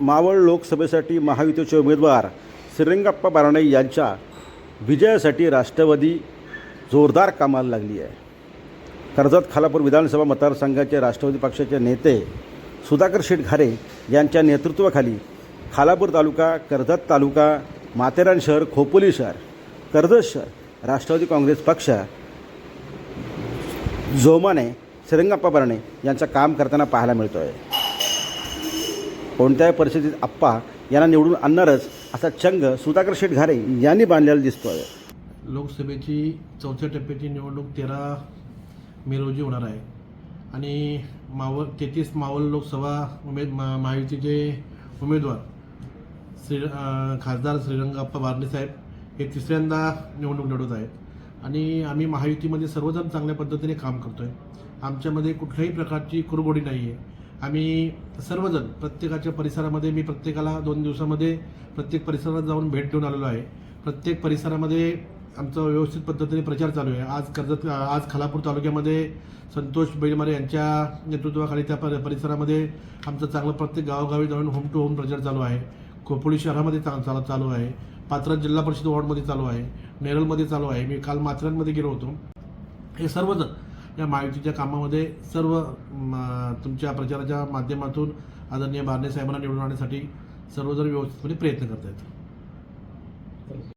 मावळ लोकसभेसाठी महायुतीचे उमेदवार श्रीरंगप्पा बाराणे यांच्या विजयासाठी राष्ट्रवादी जोरदार कामाला लागली आहे. कर्जत खालापूर विधानसभा मतदारसंघाचे राष्ट्रवादी पक्षाचे नेते सुधाकर शेटघारे यांच्या नेतृत्वाखाली खालापूर तालुका कर्जत तालुका माथेरान शहर खोपोली शहर कर्जत शहर राष्ट्रवादी काँग्रेस पक्ष जोमाने श्रीरंगप्पा बारणे यांचं काम करताना पाहायला मिळतो आहे कोणत्याही परिस्थितीत आप्पा यांना निवडून आणणारच असा चंग सुधाकर शेठ घारे यांनी बांधलेला दिसतो आहे लोकसभेची चौथ्या टप्प्याची निवडणूक तेरा मे रोजी होणार आहे. आणि मावळ तेहतीस मावळ लोकसभा उमेद मा महायुतीचे उमेदवार श्री खासदार श्रीरंगाप्पा बारणे साहेब हे तिसऱ्यांदा निवडणूक लढवत आहेत. आणि आम्ही महायुतीमध्ये सर्वजण चांगल्या पद्धतीने काम करतो आहे आमच्यामध्ये कुठल्याही प्रकारची कुरगोडी नाही आहे आम्ही सर्वजण प्रत्येकाच्या परिसरामध्ये मी प्रत्येकाला दोन दिवसामध्ये प्रत्येक परिसरात जाऊन भेट देऊन आलेलो आहे. प्रत्येक परिसरामध्ये आमचा व्यवस्थित पद्धतीने प्रचार चालू आहे. आज कर्जत आज खालापूर तालुक्यामध्ये संतोष बैलमारे यांच्या नेतृत्वाखाली त्या पर परिसरामध्ये आमचं चांगलं प्रत्येक गावोगावी जाऊन होम टू होम प्रचार चालू आहे. खोपोली शहरामध्ये चा चाल चालू आहे. पात्र जिल्हा परिषद वॉर्डमध्ये चालू आहे. नेरळमध्ये चालू आहे. मी काल माथऱ्यांमध्ये गेलो होतो. हे सर्वजण या महायुतीच्या कामामध्ये सर्व म, तुमच्या प्रचाराच्या माध्यमातून आदरणीय बारणे साहेबांना निवडून आणण्यासाठी सर्वजण व्यवस्थितपणे प्रयत्न करत आहेत